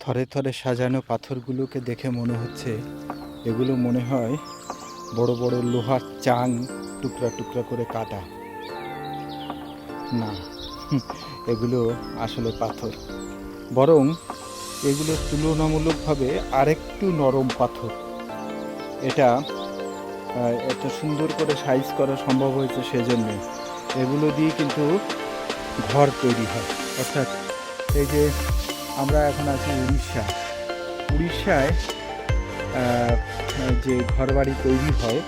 থরে থরে সাজানো পাথরগুলোকে দেখে মনে হচ্ছে এগুলো মনে হয় বড় বড় লোহার চাং টুকরা টুকরা করে কাটা। না, এগুলো আসলে পাথর। বরং এগুলো তুলনামূলকভাবে আরেকটু নরম পাথর। এটা এত সুন্দর করে সাইজ করা সম্ভব হয়েছে সেজন্য। এগুলো দিয়ে কিন্তু ঘর তৈরি হয়। অর্থাৎ এই যে আমরা এখন আছি উড়িষ্যা উড়িষ্যায় যে ঘরবাড়ি তৈরি হয়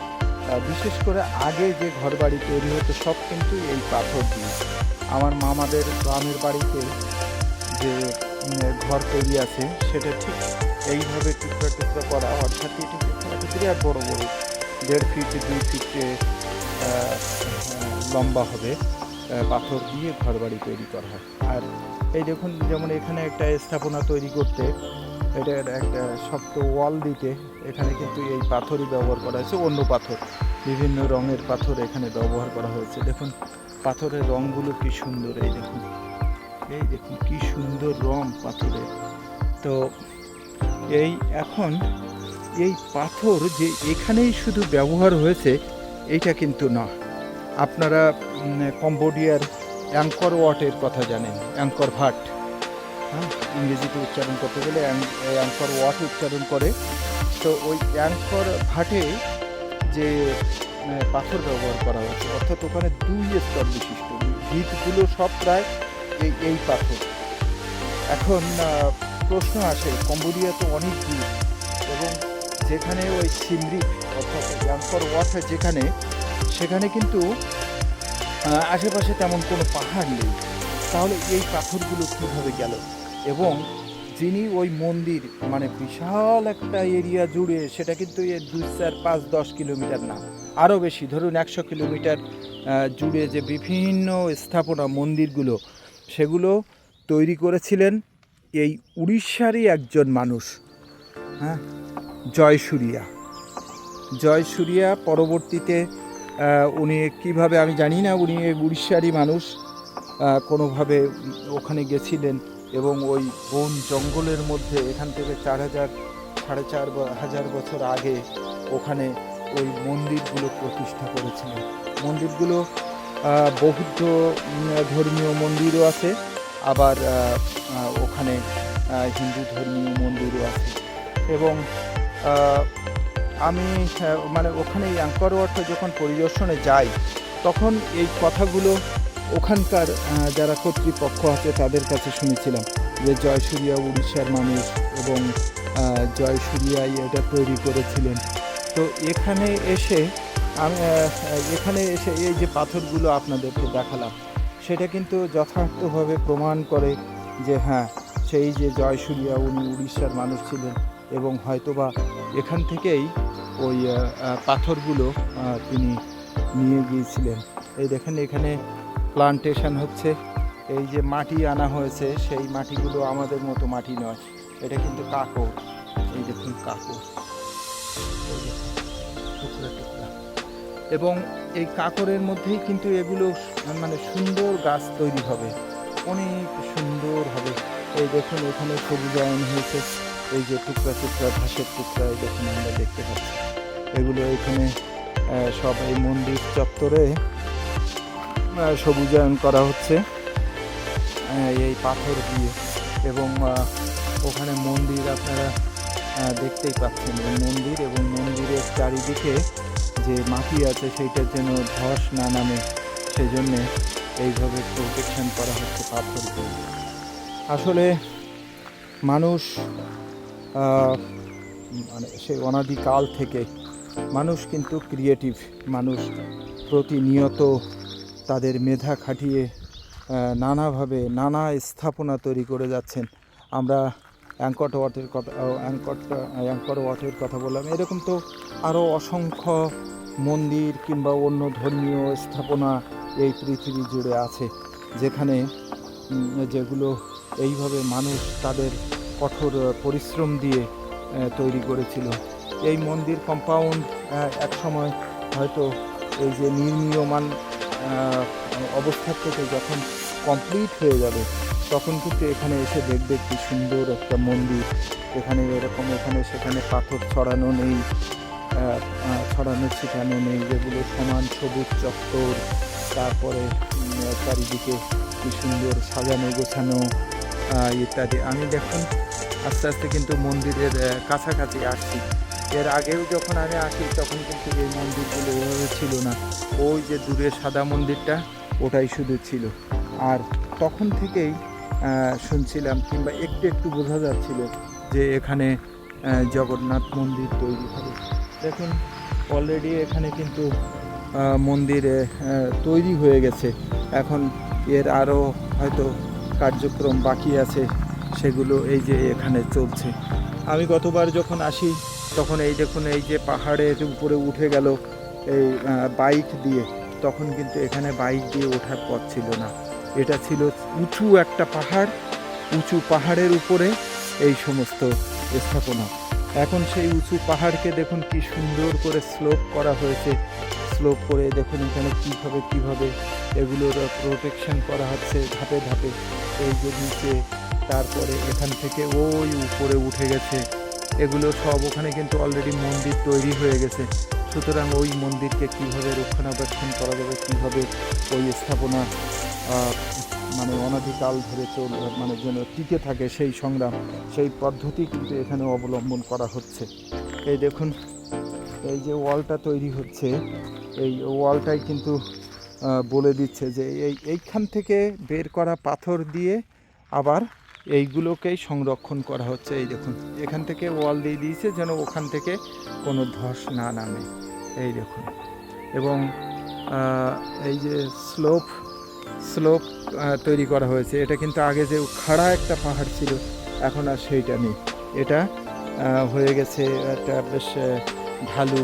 বিশেষ করে আগে যে ঘরবাড়ি তৈরি হতো, সব কিন্তু এই পাথর দিয়ে। আমার মামাদের গ্রামের বাড়িতে যে ঘর তৈরি আছে, সেটা ঠিক এইভাবে টুকরা টুকরা করা, অর্থাৎ এটা বিরাট বড়ো বড়, দেড় ফিট, দুই ফিট লম্বা হবে পাথর দিয়ে ঘরবাড়ি তৈরি করা হয়। আর এই দেখুন, যেমন এখানে একটা স্থাপনা তৈরি করতে, এটা একটা শক্ত ওয়াল দিতে, এখানে কিন্তু এই পাথরই ব্যবহার করা হয়েছে, অন্য পাথর, বিভিন্ন রঙের পাথর এখানে ব্যবহার করা হয়েছে। দেখুন, পাথরের রঙগুলো কি সুন্দর, এই দেখুন। এই দেখুন, কি সুন্দর রং পাথরের। তো, এই এখন, এই পাথর যে এখানেই শুধু ব্যবহার হয়েছে, এইটা কিন্তু না আপনারা কম্বোডিয়ার অ্যাঙ্কর ওয়াটের কথা জানেন, অ্যাঙ্কর ভাট। হ্যাঁ ইংরেজিতে উচ্চারণ করতে গেলে অ্যাং- অ্যাঙ্কর ওয়াট উচ্চারণ করে। তো ওই অ্যাঙ্কর ভাটে যে পাথর ব্যবহার করা হয়েছে, অর্থাৎ ওখানে দুই স্তর বিশিষ্ট, ভিতগুলো সব প্রায় এই এই পাথর। এখন প্রশ্ন আসে, কম্বোডিয়া তো অনেক দূর, এবং যেখানে ওই সিমরি অর্থাৎ অ্যাঙ্কর ওয়াট যেখানে, সেখানে কিন্তু আশেপাশে তেমন কোনো পাহাড় নেই। তাহলে এই পাথরগুলো কীভাবে গেল? এবং যিনি ওই মন্দির মানে বিশাল একটা এরিয়া জুড়ে, সেটা কিন্তু এর দুই চার পাঁচ দশ কিলোমিটার না, আরও বেশি। ধরুন একশো কিলোমিটার জুড়ে যে বিভিন্ন স্থাপনা, মন্দিরগুলো, সেগুলো তৈরি করেছিলেন এই উড়িষ্যারই একজন মানুষ হ্যাঁ? জয়সুরিয়া। জয়সুরিয়া পরবর্তীতে উনি কীভাবে, আমি জানি না, উনি উড়িষ্যারই মানুষ কোনোভাবে ওখানে গেছিলেন এবং ওই বন জঙ্গলের মধ্যে এখান থেকে চার হাজার, সাড়ে চার হাজার বছর আগে ওখানে ওই মন্দিরগুলো প্রতিষ্ঠা করেছিলেন। মন্দিরগুলো বৌদ্ধ ধর্মীয় মন্দিরও আছে, আবার ওখানে হিন্দু ধর্মীয় মন্দিরও আছে। এবং আমি মানে ওখানে অ্যাঙ্কর ওয়াটে যখন পরিদর্শনে যাই, তখন এই কথাগুলো ওখানকার যারা কর্তৃপক্ষ আছে তাদের কাছে শুনেছিলাম যে জয়সূরিয়া উড়িষ্যার মানুষ এবং জয়সূরিয়াই এটা তৈরি করেছিলেন। তো এখানে এসে আমি এখানে এসে এই যে পাথরগুলো আপনাদেরকে দেখালাম, সেটা কিন্তু যথার্থভাবে প্রমাণ করে যে হ্যাঁ সেই যে জয়সূরিয়া উনি উড়িষ্যার মানুষ ছিলেন এবং হয়তোবা এখান থেকেই ওই পাথরগুলো তিনি নিয়ে গিয়েছিলেন। এই দেখেন এখানে প্লান্টেশন হচ্ছে। এই যে মাটি আনা হয়েছে, সেই মাটিগুলো আমাদের মতো মাটি নয়। এটা কিন্তু কাকর এই দেখুন কাকো এবং এই কাকরের মধ্যেই কিন্তু এগুলো মানে সুন্দর গাছ তৈরি হবে। অনেক সুন্দর হবে। এই দেখুন এখানে সবুজায়ন হয়েছে। এই যে টুকরা টুকরা, ঘাসের টুকরা দেখুন আমরা দেখতে পাচ্ছি। এগুলো এখানে সব এই মন্দির চত্বরে সবুজায়ন করা হচ্ছে। এই পাথর দিয়ে। এবং ওখানে মন্দির আপনারা দেখতেই পাচ্ছেন এই মন্দির এবং মন্দিরের চারিদিকে যে মাটি আছে সেইটার যেন ধস না নামে। সেই জন্যে এইভাবে প্রোটেকশন করা হচ্ছে পাথর দিয়ে আসলে মানুষ মানে সেই অনাদিকাল থেকে মানুষ কিন্তু ক্রিয়েটিভ মানুষ। প্রতিনিয়ত তাদের মেধা খাটিয়ে নানাভাবে নানা স্থাপনা তৈরি করে যাচ্ছেন। আমরা অ্যাঙ্কট ওয়াটের কথা অ্যাঙ্কট অ্যাঙ্কর ওয়াটের কথা বললাম। এরকম তো আরও অসংখ্য মন্দির কিংবা অন্য ধর্মীয় স্থাপনা এই পৃথিবী জুড়ে আছে, যেখানে যেগুলো এইভাবে মানুষ তাদের কঠোর পরিশ্রম দিয়ে তৈরি করেছিল। এই মন্দির কম্পাউন্ড এক সময় হয়তো এই যে নির্মীয়মান আহ, অবস্থা থেকে যখন কমপ্লিট হয়ে যাবে তখন কিন্তু এখানে এসে দেখবে কি সুন্দর একটা মন্দির। এখানে এরকম এখানে সেখানে পাথর ছড়ানো নেই ছড়ানো ছিটানো নেই যেগুলো সমান সবুজ চত্বর। তারপরে চারিদিকে কি সুন্দর সাজানো গোছানো ইত্যাদি। আমি দেখুন, আস্তে আস্তে কিন্তু মন্দিরের কাছাকাছি আসছি। এর আগেও যখন আমি আসি, তখন কিন্তু এই মন্দিরগুলো এভাবে ছিল না। ওই যে দূরে সাদা মন্দিরটা, ওটাই শুধু ছিল। আর তখন থেকেই শুনছিলাম কিংবা একটু একটু বোঝা যাচ্ছিল যে এখানে জগন্নাথ মন্দির তৈরি হবে। দেখুন অলরেডি এখানে কিন্তু মন্দিরে তৈরি হয়ে গেছে। এখন এর আরও হয়তো কার্যক্রম বাকি আছে, সেগুলো এই যে এখানে চলছে। আমি গতবার যখন আসি, তখন এই দেখুন, এই যে পাহাড়ের উপরে উঠে গেল এই বাইক দিয়ে, তখন কিন্তু এখানে বাইক দিয়ে ওঠার পথ ছিল না। এটা ছিল উঁচু একটা পাহাড়, উঁচু পাহাড়ের উপরে এই সমস্ত স্থাপনা। এখন সেই উঁচু পাহাড়কে দেখুন কি সুন্দর করে স্লোপ করা হয়েছে। স্লোপ করে দেখুন এখানে কীভাবে কীভাবে এগুলোর প্রোটেকশন করা হচ্ছে ধাপে ধাপে। এই যে নিচে, তারপরে এখান থেকে ওই উপরে উঠে গেছে। এগুলো সব ওখানে কিন্তু অলরেডি মন্দির তৈরি হয়ে গেছে। সুতরাং ওই মন্দিরকে কীভাবে রক্ষণাবেক্ষণ করা যাবে, কীভাবে ওই স্থাপনা মানে অনাদিকাল ধরে চল মানে যেন টিকে থাকে সেই সংগ্রাম, সেই পদ্ধতি কিন্তু এখানে অবলম্বন করা হচ্ছে। এই দেখুন, এই যে ওয়ালটা তৈরি হচ্ছে, এই ওয়ালটাই কিন্তু বলে দিচ্ছে যে এই এইখান থেকে বের করা পাথর দিয়ে আবার এইগুলোকেই সংরক্ষণ করা হচ্ছে। এই দেখুন, এখান থেকে ওয়াল দিয়ে দিয়েছে যেন ওখান থেকে কোনো ধস না নামে। এই দেখুন, এবং এই যে স্লোপ স্লোপ তৈরি করা হয়েছে। এটা কিন্তু আগে যে খাড়া একটা পাহাড় ছিল, এখন আর সেইটা নেই। এটা হয়ে গেছে একটা বেশ ঢালু,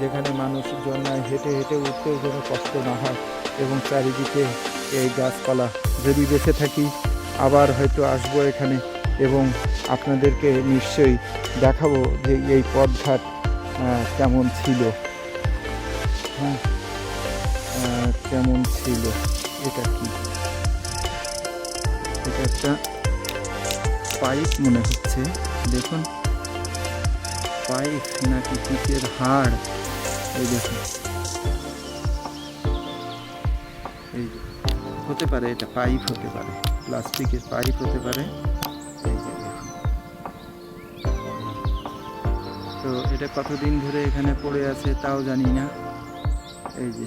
যেখানে মানুষ জন্মায় হেঁটে হেঁটে উঠতেও যেন কষ্ট না হয় এবং চারিদিকে এই গাছপালা। যদি বেঁচে থাকি, আবার হয়তো আসব এখানে এবং আপনাদেরকে নিশ্চয়ই দেখাবো যে এই পথঘাট কেমন ছিল। হ্যাঁ কেমন ছিল। এটা কি। এটা একটা পাইপ মনে হচ্ছে। দেখুন, পাইপ নাকি পিচের হাড়। এই দেখুন। এই হতে পারে এটা পাইপ হতে পারে, প্লাস্টিকের পাইপ হতে পারে। তো এটা কতদিন ধরে এখানে পড়ে আছে তাও জানি না। এই যে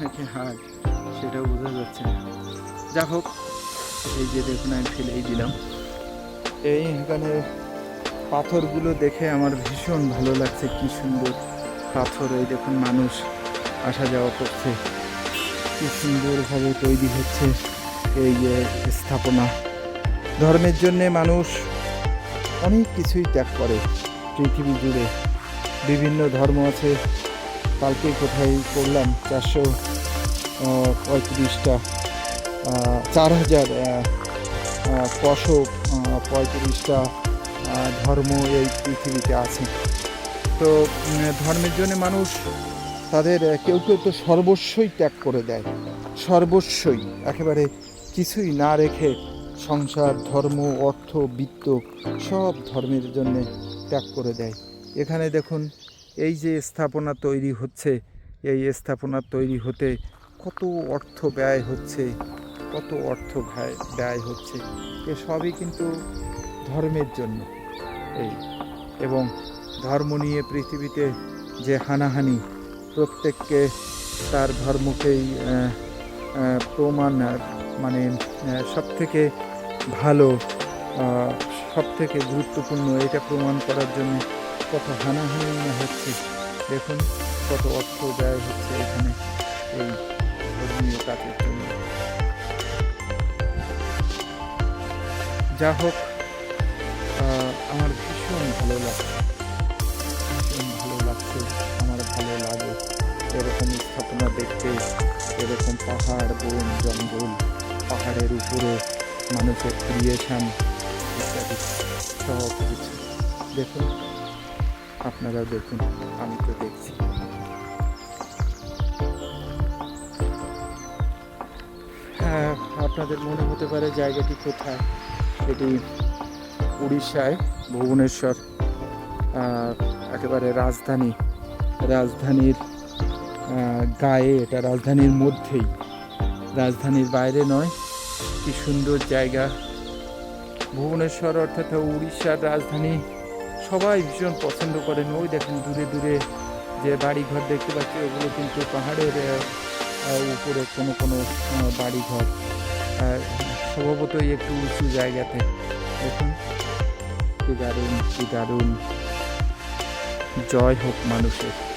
নাকি হাড় সেটাও বোঝা যাচ্ছে না। যা হোক, এই যে দেখুন, আমি ফেলেই দিলাম। এই এখানে পাথরগুলো দেখে আমার ভীষণ ভালো লাগছে, কি সুন্দর পাথর, এই দেখুন, মানুষ আসা যাওয়া করছে। কি সুন্দরভাবে তৈরি হচ্ছে এই যে স্থাপনা। ধর্মের জন্যে মানুষ অনেক কিছুই ত্যাগ করে, পৃথিবী জুড়ে। বিভিন্ন ধর্ম আছে কালকে কোথায় করলাম? চারশো পঁয়ত্রিশটা চার হাজার কশো পঁয়ত্রিশটা ধর্ম এই পৃথিবীতে আছে। তো ধর্মের জন্য মানুষ তাদের কেউ কেউ তো সর্বস্বই ত্যাগ করে দেয়। সর্বস্বই, একেবারে কিছুই না রেখে সংসার, ধর্ম, অর্থ, বিত্ত সব ধর্মের জন্যে ত্যাগ করে দেয়। এখানে দেখুন এই যে স্থাপনা তৈরি হচ্ছে, এই স্থাপনা তৈরি হতে কত অর্থ ব্যয় হচ্ছে, কত অর্থ ব্যয় হচ্ছে, এ সবই কিন্তু ধর্মের জন্য। এই এবং ধর্ম নিয়ে পৃথিবীতে যে হানাহানি, প্রত্যেককে তার ধর্মকেই প্রমাণ মানে সব থেকে ভালো সব থেকে গুরুত্বপূর্ণ, এটা প্রমাণ করার জন্য কত হানাহানি হচ্ছে। দেখুন কত অর্থ ব্যয় হচ্ছে এখানে এই ধর্মীয় কাজের জন্য। যা হোক আমার ভীষণ ভালো লাগছে। ভীষণ ভালো লাগছে, আমার ভালো লাগে। এরকম স্থাপনা দেখতে, এরকম পাহাড়, বন, জঙ্গল, পাহাড়ের উপরে মানুষের ক্রিয়েশন ইত্যাদি। সব কিছু। দেখুন। আপনারা দেখুন আমি তো দেখছি। হ্যাঁ, আপনাদের মনে হতে পারে জায়গাটি কোথায়? এটি উড়িষ্যায় ভুবনেশ্বর একেবারে রাজধানী। রাজধানীর গায়ে এটা রাজধানীর মধ্যেই। রাজধানীর বাইরে নয় কি সুন্দর জায়গা। ভুবনেশ্বর অর্থাৎ উড়িষ্যার রাজধানী। সবাই ভীষণ পছন্দ করেন। ওই দেখেন দূরে দূরে যে বাড়ি ঘর দেখতে পাচ্ছি, ওগুলো কিন্তু পাহাড়ের উপরে কোনো কোনো বাড়ি ঘর স্বভাবতই একটু উঁচু জায়গাতে। দেখুন, কি দারুণ কি দারুণ। জয় হোক মানুষের।